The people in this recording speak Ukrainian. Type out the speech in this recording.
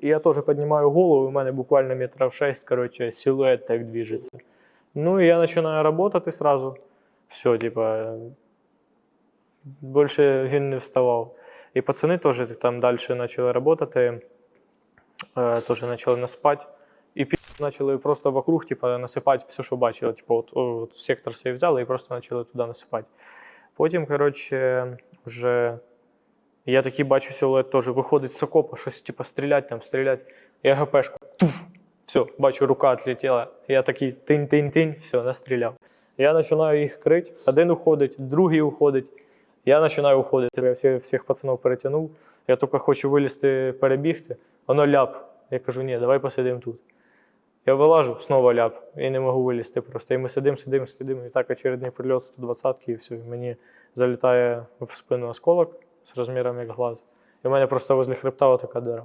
І я теж піднімаю голову, у мене буквально метрів 6, коротше, силует так движеться. Ну і я починаю працювати сразу. Все, типа, більше він не вставав. І пацани теж там далі почали працювати, е, теж почали наспати. І пі- почали просто вокруг, типа, насипати все, що бачили. Типа, от, от сектор свій взяли і просто почали туди насипати. Потім, коротше, вже я такий бачу силует теж виходить з окопа, щось типа стрілять там, стрілять. Я ГПшку, туф, все, бачу, рука відлетіла. Я такий тинь-тинь-тинь, все, настріляв. Я починаю їх крити, один уходить, другий уходить. Я починаю уходити. Я всіх, всіх пацанів перетягнув. Я тільки хочу вилізти, перебігти. Воно ляп. Я кажу, ні, давай посидимо тут. Я вилажу, знову ляп, і не можу вилізти просто. І ми сидимо, сидимо, сидимо. І так очередний прильот 120 і все. І мені залітає в спину осколок з розміром як глаз. І в мене просто возле хребта така дира.